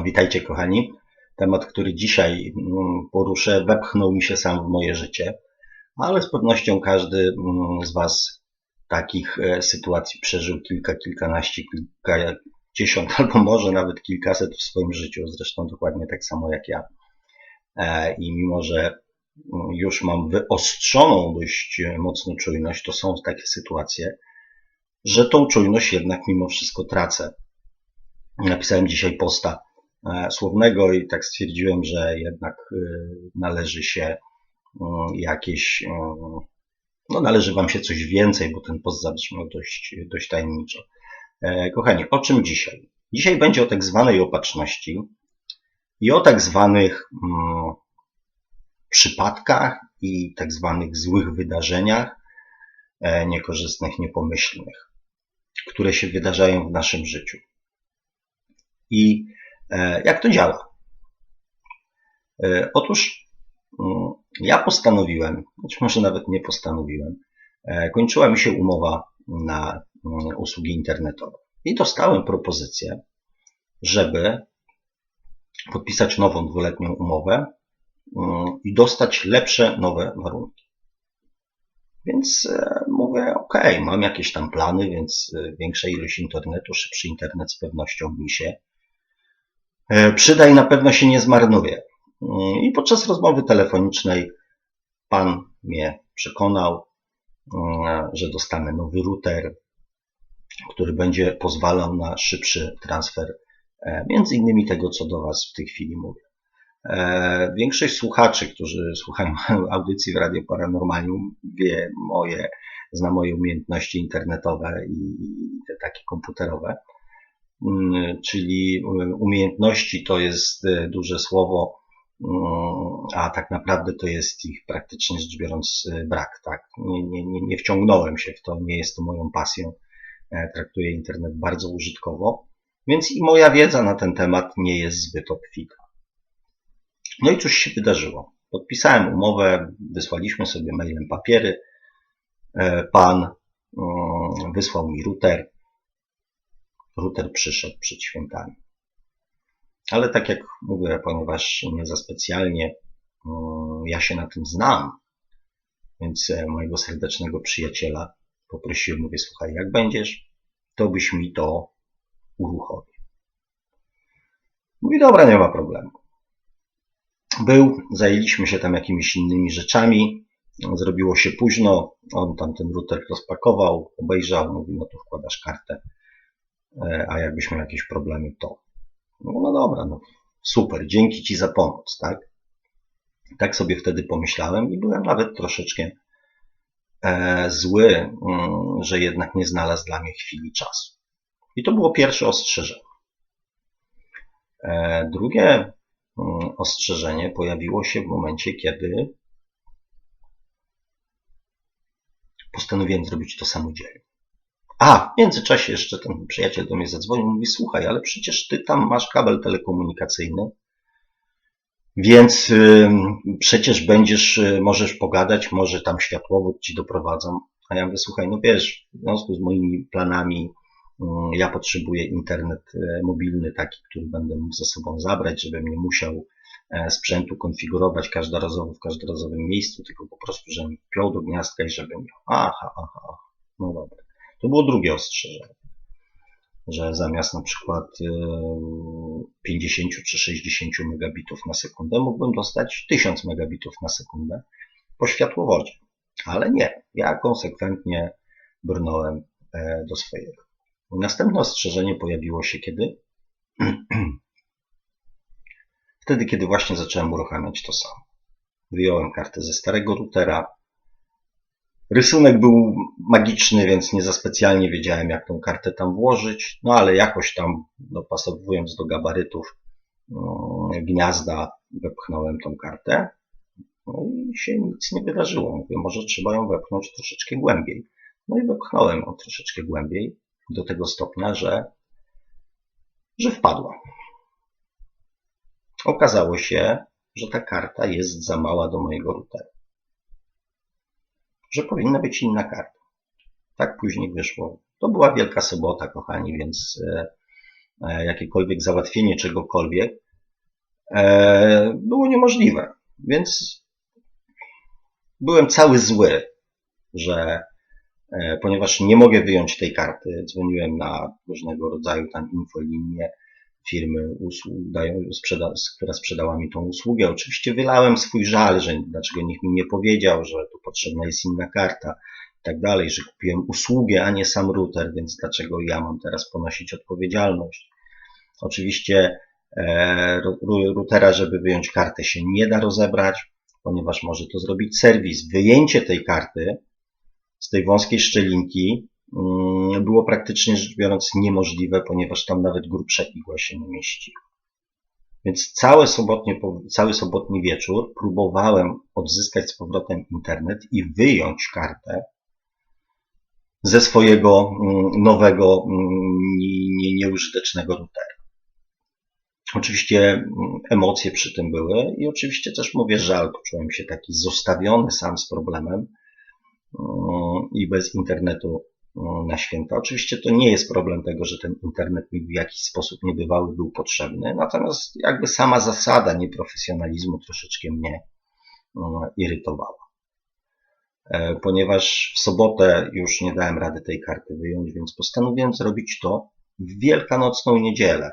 Witajcie kochani. Temat, który dzisiaj mm, poruszę, wepchnął mi się sam w moje życie, ale z pewnością każdy mm, z Was takich e, sytuacji przeżył kilka, kilkanaście, kilkadziesiąt albo może nawet kilkaset w swoim życiu. Zresztą dokładnie tak samo jak ja. E, I mimo, że mm, już mam wyostrzoną dość e, mocno czujność, to są takie sytuacje, że tą czujność jednak mimo wszystko tracę. Napisałem dzisiaj posta słownego i tak stwierdziłem, że jednak e, należy się mm, jakieś, e, no należy Wam się coś więcej, bo ten post zabrzmiał dość, dość tajemniczo. Kochani, o czym dzisiaj? Dzisiaj będzie o tak zwanej opatrzności i o tak zwanych mm, przypadkach i tak zwanych złych wydarzeniach, niekorzystnych, niepomyślnych, które się wydarzają w naszym życiu. I E, jak to działa? E, otóż mm, ja postanowiłem, choć może nawet nie postanowiłem, e, kończyła mi się umowa na mm, usługi internetowe i dostałem propozycję, żeby podpisać nową dwuletnią umowę mm, i dostać lepsze nowe warunki. Więc mówię, ok, mam jakieś tam plany, więc większa ilość internetu, szybszy internet z pewnością mi się E, przyda i na pewno się nie zmarnuje. I podczas rozmowy telefonicznej pan mnie przekonał, e, że dostanę nowy router, który będzie pozwalał na szybszy transfer e, między innymi tego, co do Was w tej chwili mówię. Większość słuchaczy, którzy słuchają audycji w Radio Paranormalium, wie moje, zna moje umiejętności internetowe i te takie komputerowe. Mm, czyli y, umiejętności to jest y, duże słowo, mm, a tak naprawdę to jest ich praktycznie rzecz biorąc y, brak. Tak? Nie, nie, nie, wciągnąłem się w to, nie jest to moją pasją. E, traktuję internet bardzo użytkowo, więc i moja wiedza na ten temat nie jest zbyt obfita. No i cóż się wydarzyło. Podpisałem umowę, wysłaliśmy sobie mailem papiery. E, pan mm, wysłał mi router, router przyszedł przed świętami. Ale tak jak mówię, ponieważ nie za specjalnie mm, ja się na tym znam, więc e, mojego serdecznego przyjaciela poprosiłem, mówię, słuchaj, jak będziesz, to byś mi to uruchomił. Mówi, dobra, nie ma problemu. Był, zajęliśmy się tam jakimiś innymi rzeczami, zrobiło się późno, on tam ten router rozpakował, obejrzał, mówi, no to wkładasz kartę a jakbyś miał jakieś problemy, to. No, no dobra, no super, dzięki Ci za pomoc, tak? Tak sobie wtedy pomyślałem i byłem nawet troszeczkę e, zły, mm, że jednak nie znalazł dla mnie chwili czasu. I to było pierwsze ostrzeżenie. E, drugie mm, ostrzeżenie pojawiło się w momencie, kiedy postanowiłem zrobić to samodzielnie. A, w międzyczasie jeszcze ten przyjaciel do mnie zadzwonił, mówi, słuchaj, ale przecież ty tam masz kabel telekomunikacyjny, więc y, przecież będziesz, y, możesz pogadać, może tam światłowód ci doprowadzą. A ja mówię, słuchaj, no wiesz, w związku z moimi planami y, ja potrzebuję internet y, mobilny taki, który będę mógł ze sobą zabrać, żebym nie musiał e, sprzętu konfigurować każdorazowo w każdorazowym miejscu, tylko po prostu, żebym wpiął do gniazdka i żeby miał. Aha, aha, no dobra. To było drugie ostrzeżenie, że zamiast na przykład 50 y, czy 60 megabitów na sekundę mógłbym dostać 1000 megabitów na sekundę po światłowodzie. Ale nie, ja konsekwentnie brnąłem e, do swojego. Następne ostrzeżenie pojawiło się kiedy? Wtedy, kiedy właśnie zacząłem uruchamiać to samo. Wyjąłem kartę ze starego routera, Rysunek był magiczny, więc nie za specjalnie wiedziałem, jak tą kartę tam włożyć, no ale jakoś tam dopasowując do gabarytów mm, gniazda wepchnąłem tą kartę. No i się nic nie wydarzyło. Mówię, może trzeba ją wepchnąć troszeczkę głębiej. No i wepchnąłem ją troszeczkę głębiej, do tego stopnia, że, że wpadła. Okazało się, że ta karta jest za mała do mojego routera że powinna być inna karta. Tak później wyszło. To była Wielka Sobota, kochani, więc e, e, jakiekolwiek załatwienie czegokolwiek e, było niemożliwe. Więc byłem cały zły, że ponieważ nie mogę wyjąć tej karty, dzwoniłem na różnego rodzaju tam infolinie, firmy, usług, dają, sprzeda, która sprzedała mi tą usługę. Oczywiście wylałem swój żal, że dlaczego nikt mi nie powiedział, że tu potrzebna jest inna karta i tak dalej, że kupiłem usługę, a nie sam router, więc dlaczego ja mam teraz ponosić odpowiedzialność. Oczywiście e, routera, żeby wyjąć kartę się nie da rozebrać, ponieważ może to zrobić serwis. Wyjęcie tej karty z tej wąskiej szczelinki było praktycznie rzecz biorąc niemożliwe, ponieważ tam nawet grubsza igła się nie mieści. Więc cały sobotni, cały sobotni wieczór próbowałem odzyskać z powrotem internet i wyjąć kartę ze swojego mm, nowego, mm, nieużytecznego routera. Oczywiście emocje przy tym były i oczywiście też mówię żal, poczułem się taki zostawiony sam z problemem i bez internetu na święta. Oczywiście to nie jest problem tego, że ten internet mi w jakiś sposób niebywały był potrzebny, natomiast jakby sama zasada nieprofesjonalizmu troszeczkę mnie irytowała. E, ponieważ w sobotę już nie dałem rady tej karty wyjąć, więc postanowiłem zrobić to w wielkanocną niedzielę,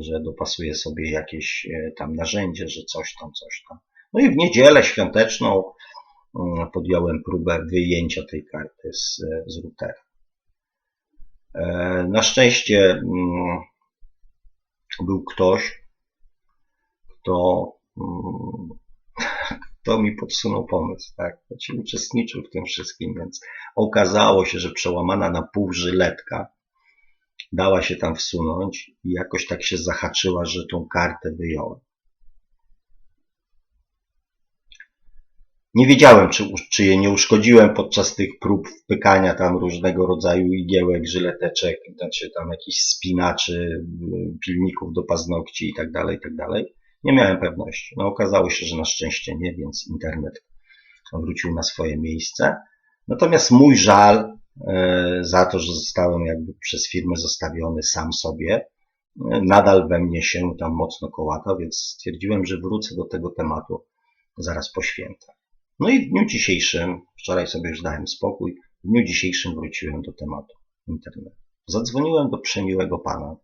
że dopasuję sobie jakieś e, tam narzędzie, że coś tam, coś tam. No i w niedzielę świąteczną podjąłem próbę wyjęcia tej karty z, z routera. E, na szczęście mm, był ktoś, kto, mm, kto mi podsunął pomysł, tak? Znaczy uczestniczył w tym wszystkim, więc okazało się, że przełamana na pół żyletka dała się tam wsunąć i jakoś tak się zahaczyła, że tą kartę wyjąłem. Nie wiedziałem, czy, czy je nie uszkodziłem podczas tych prób wpykania tam różnego rodzaju igiełek, żyleteczek, znaczy tam jakichś spinaczy, pilników do paznokci i tak dalej, i tak dalej. Nie miałem pewności. No okazało się, że na szczęście nie, więc internet wrócił na swoje miejsce. Natomiast mój żal e, za to, że zostałem jakby przez firmę zostawiony sam sobie, e, nadal we mnie się tam mocno kołata, więc stwierdziłem, że wrócę do tego tematu zaraz po świętach. No i w dniu dzisiejszym, wczoraj sobie już dałem spokój, w dniu dzisiejszym wróciłem do tematu internetu. Zadzwoniłem do przemiłego pana,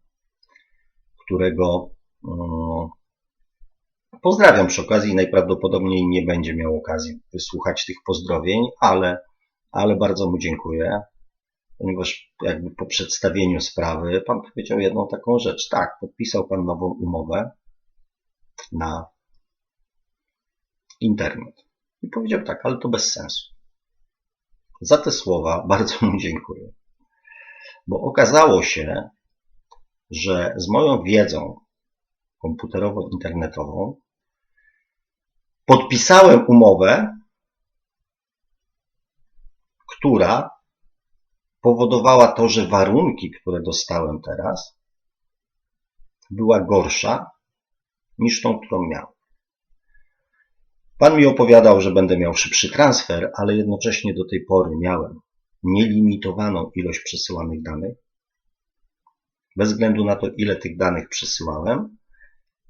którego um, pozdrawiam przy okazji. Najprawdopodobniej nie będzie miał okazji wysłuchać tych pozdrowień, ale, ale bardzo mu dziękuję, ponieważ jakby po przedstawieniu sprawy pan powiedział jedną taką rzecz. Tak, podpisał pan nową umowę na internet. I powiedział tak, ale to bez sensu. Za te słowa bardzo mu dziękuję. Bo okazało się, że z moją wiedzą komputerowo-internetową podpisałem umowę, która powodowała to, że warunki, które dostałem teraz, była gorsza niż tą, którą miałem. Pan mi opowiadał, że będę miał szybszy transfer, ale jednocześnie do tej pory miałem nielimitowaną ilość przesyłanych danych. Bez względu na to, ile tych danych przesyłałem,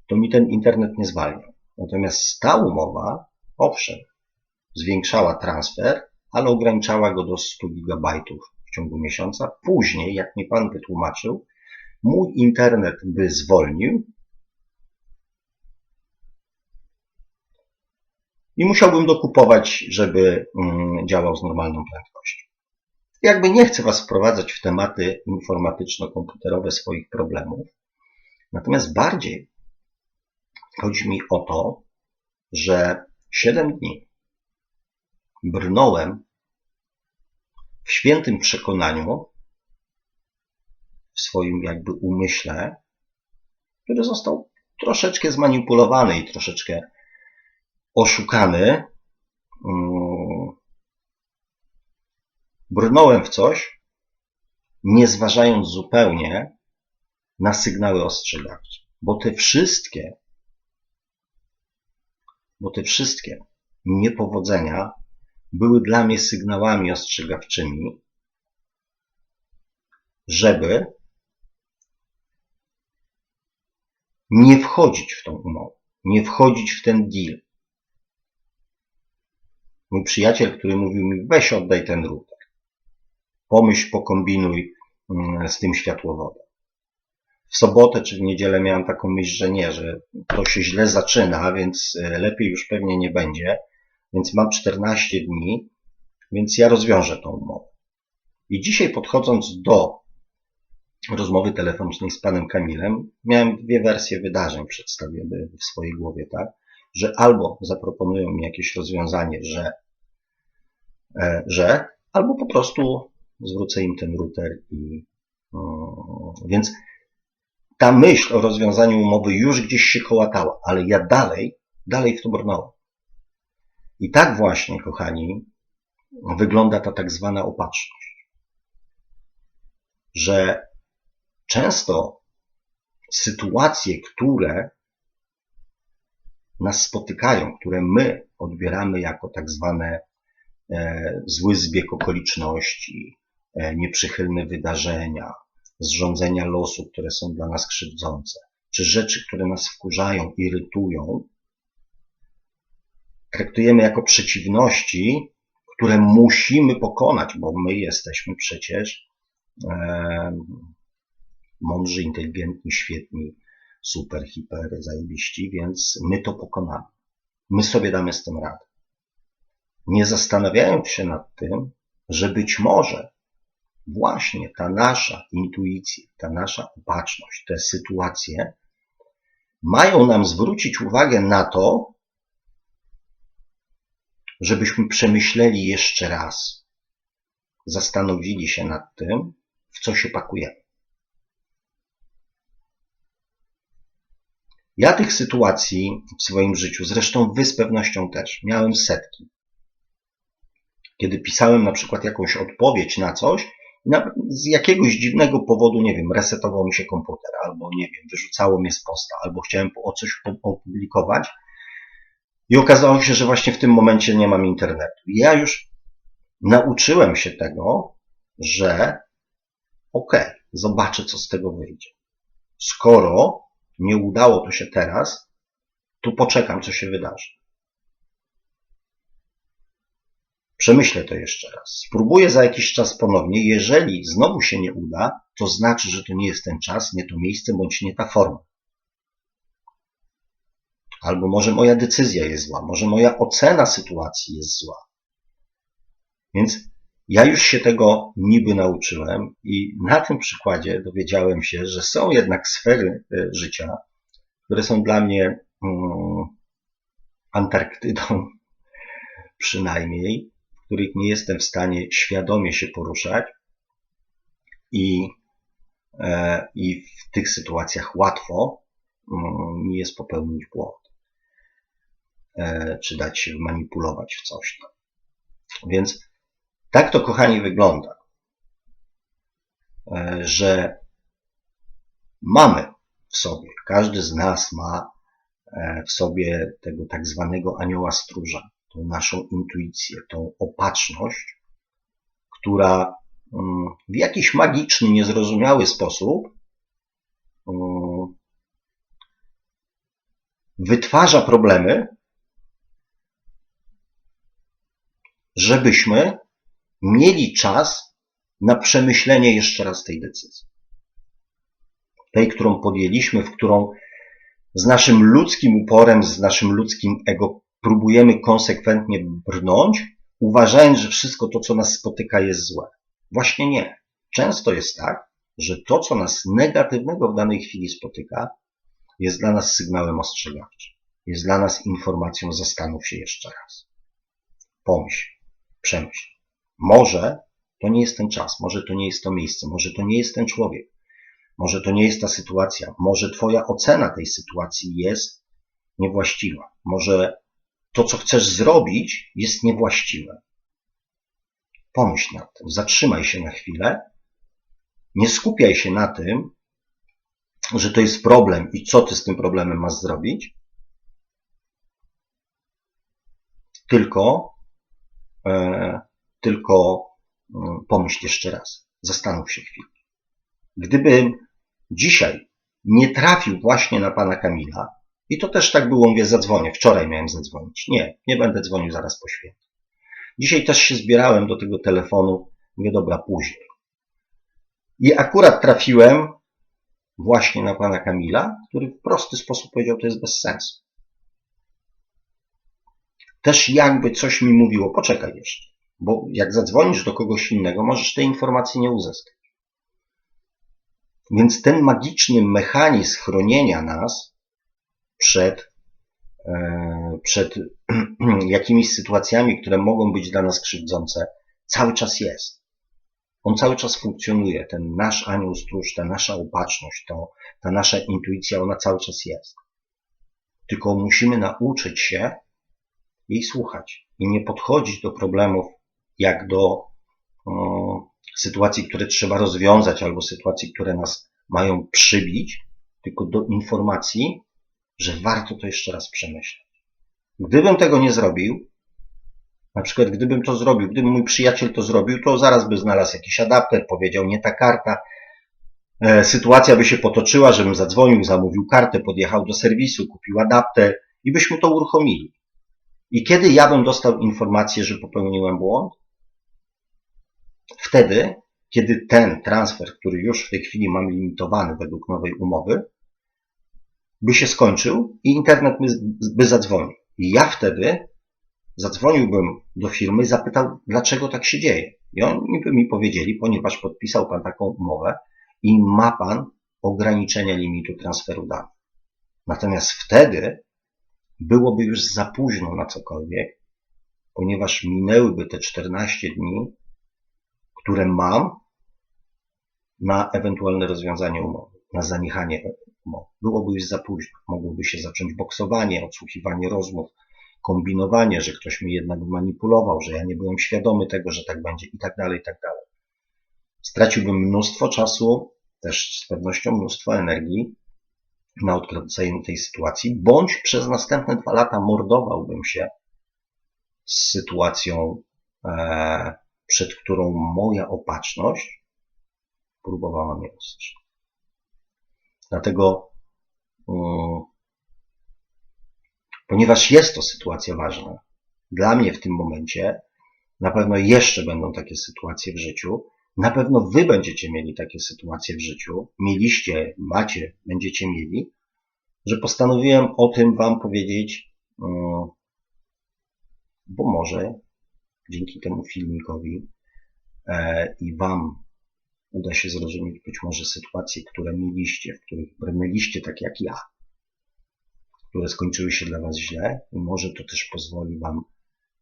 to mi ten internet nie zwalniał. Natomiast ta umowa, owszem, zwiększała transfer, ale ograniczała go do 100 GB w ciągu miesiąca. Później, jak mi pan wytłumaczył, mój internet by zwolnił, i musiałbym dokupować, żeby mm, działał z normalną prędkością. Jakby nie chcę Was wprowadzać w tematy informatyczno-komputerowe swoich problemów, natomiast bardziej chodzi mi o to, że 7 dni brnąłem w świętym przekonaniu, w swoim jakby umyśle, który został troszeczkę zmanipulowany i troszeczkę oszukany, mm, brnąłem w coś, nie zważając zupełnie na sygnały ostrzegawcze. Bo te wszystkie, bo te wszystkie niepowodzenia były dla mnie sygnałami ostrzegawczymi, żeby nie wchodzić w tą umowę, nie wchodzić w ten deal. Mój przyjaciel, który mówił mi, weź oddaj ten router. Pomyśl, pokombinuj mm, z tym światłowodem. W sobotę czy w niedzielę miałem taką myśl, że nie, że to się źle zaczyna, więc e, lepiej już pewnie nie będzie. Więc mam 14 dni, więc ja rozwiążę tą umowę. I dzisiaj podchodząc do rozmowy telefonicznej z panem Kamilem, miałem dwie wersje wydarzeń przedstawione w swojej głowie, tak? Że albo zaproponują mi jakieś rozwiązanie, że, że albo po prostu zwrócę im ten router i więc ta myśl o rozwiązaniu umowy już gdzieś się kołatała, ale ja dalej, dalej w to brnąłem. I tak właśnie, kochani, wygląda ta tak zwana opatrzność. Że często sytuacje, które nas spotykają, które my odbieramy jako tak zwane zły zbieg okoliczności, e, nieprzychylne wydarzenia, zrządzenia losu, które są dla nas krzywdzące, czy rzeczy, które nas wkurzają, irytują, traktujemy jako przeciwności, które musimy pokonać, bo my jesteśmy przecież e, mądrzy, inteligentni, świetni, super, hiper, zajebiści, więc my to pokonamy. My sobie damy z tym radę. Nie zastanawiając się nad tym, że być może właśnie ta nasza intuicja, ta nasza opatrzność, te sytuacje mają nam zwrócić uwagę na to, żebyśmy przemyśleli jeszcze raz, zastanowili się nad tym, w co się pakujemy. Ja tych sytuacji w swoim życiu, zresztą wy z pewnością też, miałem setki. Kiedy pisałem na przykład jakąś odpowiedź na coś, z jakiegoś dziwnego powodu, nie wiem, resetował mi się komputer, albo nie wiem, wyrzucało mnie z posta, albo chciałem o coś opublikować i okazało się, że właśnie w tym momencie nie mam internetu. I ja już nauczyłem się tego, że okej, okay, zobaczę, co z tego wyjdzie. Skoro nie udało to się teraz, to poczekam, co się wydarzy. Przemyślę to jeszcze raz. Spróbuję za jakiś czas ponownie. Jeżeli znowu się nie uda, to znaczy, że to nie jest ten czas, nie to miejsce, bądź nie ta forma. Albo może moja decyzja jest zła, może moja ocena sytuacji jest zła. Więc ja już się tego niby nauczyłem i na tym przykładzie dowiedziałem się, że są jednak sfery e, życia, które są dla mnie um, Antarktydą przynajmniej, których nie jestem w stanie świadomie się poruszać i, e, i w tych sytuacjach łatwo um, mi jest popełnić błąd, e, czy dać się manipulować w coś tam. Więc tak to, kochani, wygląda, e, że mamy w sobie, każdy z nas ma w sobie tego tak zwanego anioła stróża, tą naszą intuicję, tą opatrzność, która mm, w jakiś magiczny, niezrozumiały sposób mm, wytwarza problemy, żebyśmy mieli czas na przemyślenie jeszcze raz tej decyzji. Tej, którą podjęliśmy, w którą z naszym ludzkim uporem, z naszym ludzkim ego próbujemy konsekwentnie brnąć, uważając, że wszystko to, co nas spotyka, jest złe. Właśnie nie. Często jest tak, że to, co nas negatywnego w danej chwili spotyka, jest dla nas sygnałem ostrzegawczym. Jest dla nas informacją, zastanów się jeszcze raz. Pomyśl, przemyśl. Może to nie jest ten czas, może to nie jest to miejsce, może to nie jest ten człowiek, może to nie jest ta sytuacja, może Twoja ocena tej sytuacji jest niewłaściwa, może to, co chcesz zrobić, jest niewłaściwe. Pomyśl nad tym, zatrzymaj się na chwilę, nie skupiaj się na tym, że to jest problem i co ty z tym problemem masz zrobić, tylko e, tylko mm, pomyśl jeszcze raz. Zastanów się chwilę. Gdybym dzisiaj nie trafił właśnie na pana Kamila, i to też tak było, mówię, zadzwonię, wczoraj miałem zadzwonić. Nie, nie będę dzwonił zaraz po święcie. Dzisiaj też się zbierałem do tego telefonu, mówię, dobra, później. I akurat trafiłem właśnie na pana Kamila, który w prosty sposób powiedział, to jest bez sensu. Też jakby coś mi mówiło, poczekaj jeszcze, bo jak zadzwonisz do kogoś innego, możesz tej informacji nie uzyskać. Więc ten magiczny mechanizm chronienia nas przed, e, przed jakimiś sytuacjami, które mogą być dla nas krzywdzące, cały czas jest. On cały czas funkcjonuje. Ten nasz anioł stróż, ta nasza opatrzność, to, ta nasza intuicja, ona cały czas jest. Tylko musimy nauczyć się jej słuchać i nie podchodzić do problemów jak do o, sytuacji, które trzeba rozwiązać, albo sytuacji, które nas mają przybić, tylko do informacji, że warto to jeszcze raz przemyśleć. Gdybym tego nie zrobił, na przykład gdybym to zrobił, gdyby mój przyjaciel to zrobił, to zaraz by znalazł jakiś adapter, powiedział nie ta karta, e, sytuacja by się potoczyła, żebym zadzwonił, zamówił kartę, podjechał do serwisu, kupił adapter i byśmy to uruchomili. I kiedy ja bym dostał informację, że popełniłem błąd? Wtedy, kiedy ten transfer, który już w tej chwili mam limitowany według nowej umowy, by się skończył i internet by zadzwonił. I ja wtedy zadzwoniłbym do firmy i zapytał, dlaczego tak się dzieje. I oni by mi powiedzieli, ponieważ podpisał Pan taką umowę i ma Pan ograniczenie limitu transferu danych. Natomiast wtedy byłoby już za późno na cokolwiek, ponieważ minęłyby te 14 dni, które mam na ewentualne rozwiązanie umowy, na zaniechanie umowy. Byłoby już za późno. Mogłoby się zacząć boksowanie, odsłuchiwanie rozmów, kombinowanie, że ktoś mi jednak manipulował, że ja nie byłem świadomy tego, że tak będzie i tak dalej, i tak dalej. Straciłbym mnóstwo czasu, też z pewnością mnóstwo energii na odkręcenie tej sytuacji, bądź przez następne dwa lata mordowałbym się z sytuacją, e, przed którą moja opatrzność próbowała mnie usłyszeć. Dlatego ponieważ jest to sytuacja ważna. Dla mnie w tym momencie na pewno jeszcze będą takie sytuacje w życiu. Na pewno wy będziecie mieli takie sytuacje w życiu. Mieliście, macie, będziecie mieli, że postanowiłem o tym wam powiedzieć, bo może dzięki temu filmikowi e, i wam uda się zrozumieć być może sytuacje, które mieliście, w których brnęliście tak jak ja które skończyły się dla Was źle i może to też pozwoli Wam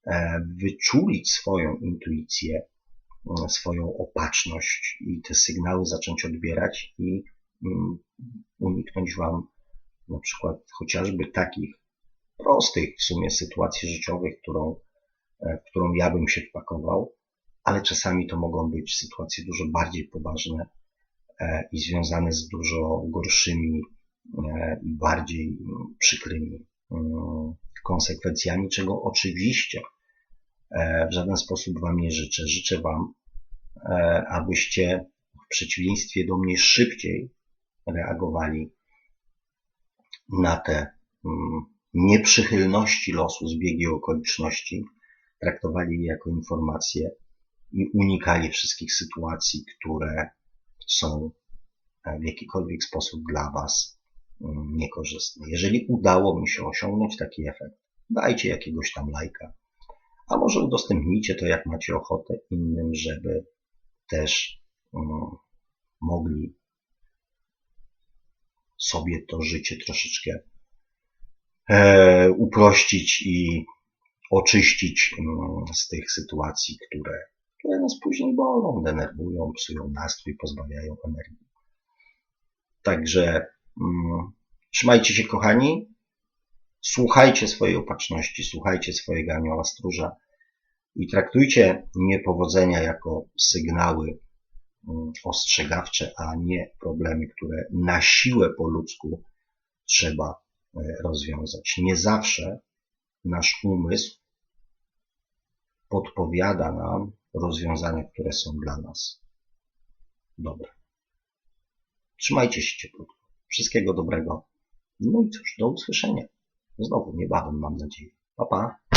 e, wyczulić swoją intuicję, e, swoją opatrzność i te sygnały zacząć odbierać i mm, uniknąć Wam na przykład chociażby takich prostych w sumie sytuacji życiowych, którą, e, w którą ja bym się wpakował, ale czasami to mogą być sytuacje dużo bardziej poważne i związane z dużo gorszymi E, i bardziej przykrymi e, konsekwencjami, czego oczywiście e, w żaden sposób Wam nie życzę. Życzę Wam, abyście w przeciwieństwie do mnie szybciej reagowali na te nieprzychylności losu, zbiegi okoliczności, traktowali je jako informacje i unikali wszystkich sytuacji, które są w jakikolwiek sposób dla Was niekorzystne. Jeżeli udało mi się osiągnąć taki efekt, dajcie jakiegoś tam lajka, a może udostępnijcie to, jak macie ochotę innym, żeby też um, mogli sobie to życie troszeczkę e, uprościć i oczyścić um, z tych sytuacji, które, które nas później bolą, denerwują, psują nastrój, pozbawiają energii. Także Mm. Trzymajcie się, kochani. Słuchajcie swojej opatrzności, słuchajcie swojego anioła stróża i traktujcie niepowodzenia jako sygnały mm, ostrzegawcze, a nie problemy, które na siłę po ludzku trzeba e, rozwiązać. Nie zawsze nasz umysł podpowiada nam rozwiązania, które są dla nas dobre. Trzymajcie się ciepło. Wszystkiego dobrego. No i cóż, do usłyszenia. Znowu niebawem, mam nadzieję. Pa, pa.